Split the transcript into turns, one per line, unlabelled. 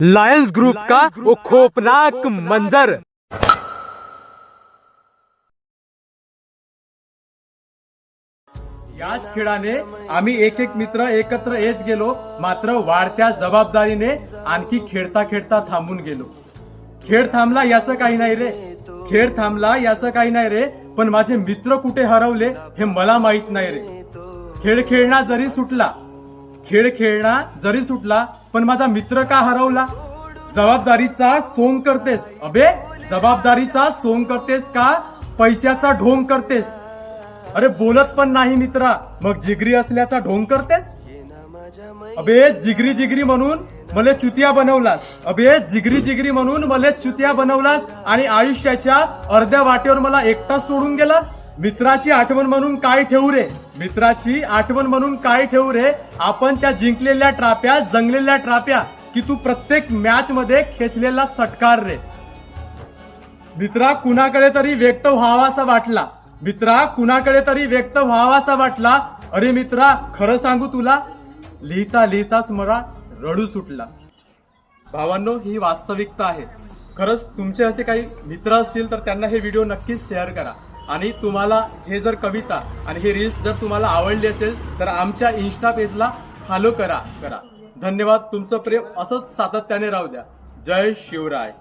Lions group का वो खौफनाक मंजर।
याच खेळाने आम्ही एक एक मित्र एकत्र येत गेलो मात्र वाढत्या जबाबदारीने आणखी खेळता खेळता थांबून गेलो. खेळ थांबला याचं काही नाही रे. खेळ थांबला याचं काही नाही रे पण माझे मित्र कुठे हरवले हे मला माहीत नाही रे. खेळ खेळणा जरी सुटला खेळ खेळणा जरी सुटला पण माझा मित्र का हरवला? जबाबदारीचा सोंग करतेस. अबे जबाबदारीचा सोंग करतेस का? पैशाचा ढोंग करतेस. अरे बोलत पण नाही मित्रा. मग जिगरी असल्याचा ढोंग करतेस? अबे जिगरी जिगरी म्हणून मले चुतिया बनवलास. अबे जिगरी जिगरी म्हणून मले चुतिया बनवलास आणि आयुष्याच्या अर्ध्या वाटेवर मला एकटा सोडून गेलास? मित्राची आठवण म्हणून काय ठेवू रे? मित्राची आठवण म्हणून काय ठेवू रे? आपण त्या जिंकलेल्या ट्राप्या जंगलेल्या ट्राप्या की तू प्रत्येक मॅच मध्ये खेचलेला सटकार रे. मित्रा कुणाकडे तरी व्यक्त व्हावासा वाटला. मित्रा कुणाकडे तरी व्यक्त व्हावासा वाटला. अरे मित्रा खरं सांगू तुला? लिहिता लिहिताच मला रडू सुटला. भावांनो ही वास्तविकता आहे. खरंच तुमचे असे काही मित्र असतील तर त्यांना हे व्हिडिओ नक्कीच शेअर करा. आणि तुम्हाला हे जर कविता आणि हे रील्स जर तुम्हाला आवडली असेल तर आमच्या इन्स्टा पेजला फॉलो करा करा. धन्यवाद. तुमचं प्रेम असंच सातत्याने राहू द्या. जय शिवराय.